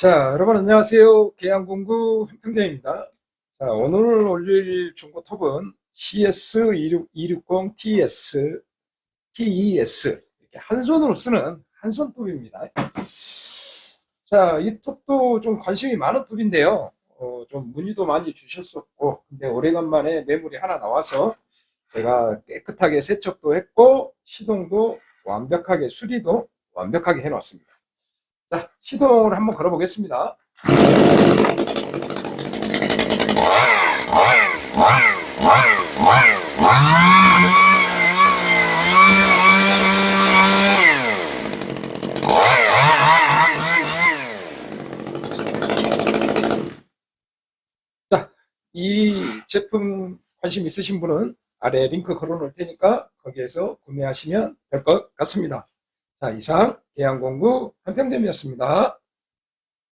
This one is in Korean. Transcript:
자, 여러분 안녕하세요. 계양공구 평장입니다. 자, 오늘 올릴 중고 톱은 CS260TS, TES 이렇게 한 손으로 쓰는 한 손 톱입니다. 자, 이 톱도 좀 관심이 많은 톱인데요. 어, 좀 문의도 많이 주셨었고, 근데 오래간만에 매물이 하나 나와서 제가 깨끗하게 세척도 했고, 시동도 완벽하게 수리도 완벽하게 해놨습니다. 자, 시동을 한번 걸어보겠습니다. 자, 이 제품 관심 있으신 분은 아래 링크 걸어 놓을 테니까 거기에서 구매하시면 될 것 같습니다. 자, 이상 계양공구 한평점이었습니다.